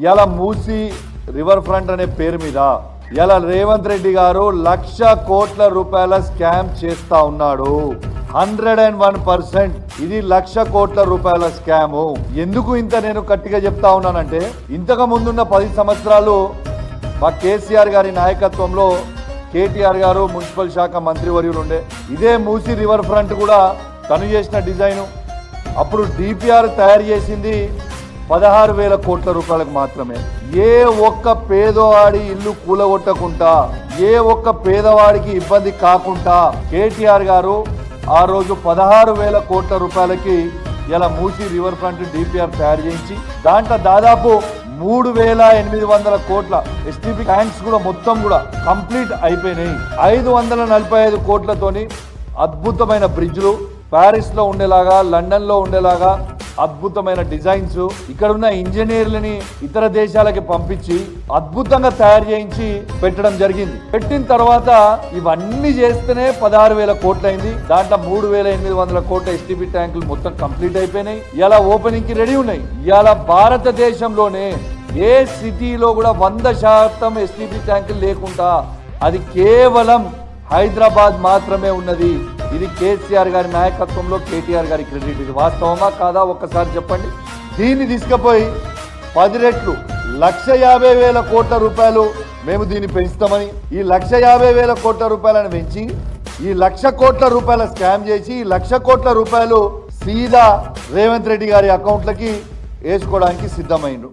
ఇలా మూసి river front అనే పేరు మీద ఇలా రేవంత్ రెడ్డి గారు లక్ష కోట్ల రూపాయల స్కామ్ చేస్తా ఉన్నాడు. Hundred and one percent. ఇది లక్ష కోట్ల రూపాయల స్కాము. ఎందుకు ఇంత నేను గట్టిగా చెప్తా ఉన్నానంటే ఇంతకు ముందున్న పది సంవత్సరాలు మా కేసీఆర్ గారి నాయకత్వంలో కేటీఆర్ గారు మున్సిపల్ శాఖ మంత్రివర్యులు ఉండే. ఇదే మూసి రివర్ ఫ్రంట్ కూడా తను చేసిన డిజైను. అప్పుడు డిపిఆర్ తయారు చేసింది పదహారు వేల కోట్ల రూపాయలకు మాత్రమే. ఏ ఒక్క పేదవాడి ఇల్లు కూలగొట్టకుండా ఏ ఒక్క పేదవాడికి ఇబ్బంది కాకుండా కేటీఆర్ గారు ఆ రోజు పదహారు వేల కోట్ల రూపాయలకి ఇలా మూసి రివర్ ఫ్రంట్ డిపిఆర్ తయారు చేయించి దాంట్లో దాదాపు మూడు వేల ఎనిమిది వందల కోట్ల ఎస్టీపీ ట్యాంక్స్ కూడా మొత్తం కూడా కంప్లీట్ అయిపోయినాయి. ఐదు వందల నలభై ఐదు కోట్లతోని అద్భుతమైన బ్రిడ్జ్లు ప్యారిస్లో ఉండేలాగా లండన్లో ఉండేలాగా అద్భుతమైన డిజైన్స్ ఇక్కడ ఉన్న ఇంజనీర్లని ఇతర దేశాలకి పంపించి అద్భుతంగా తయారు చేయించి పెట్టడం జరిగింది. పెట్టిన తర్వాత ఇవన్నీ చేస్తేనే పదహారు వేల కోట్లయింది దాంట్లో మూడు వేల ఎనిమిది వందల కోట్ల ఎస్టీపీ ట్యాంకులు మొత్తం కంప్లీట్ అయిపోయినాయి. ఇలా ఓపెనింగ్కి రెడీ ఉన్నాయి. ఇలా భారతదేశంలోనే ఏ సిటీలో కూడా వంద శాతం ఎస్టీపీ ట్యాంకులు లేకుండా అది కేవలం హైదరాబాద్ మాత్రమే ఉన్నది. ఇది కేసీఆర్ గారి నాయకత్వంలో కేటీఆర్ గారి క్రెడిట్. ఇది వాస్తవమా కాదా? ఒక్కసారి చెప్పండి. దీన్ని తీసుకుపోయి పది రెట్లు లక్ష యాభై వేల కోట్ల రూపాయలు మేము దీన్ని పెంచుతామని ఈ లక్ష యాభై వేల కోట్ల రూపాయలను పెంచి ఈ లక్ష కోట్ల రూపాయల స్కామ్ చేసి ఈ లక్ష కోట్ల రూపాయలు సీదా రేవంత్ రెడ్డి గారి అకౌంట్లకి వేసుకోవడానికి సిద్ధమైండు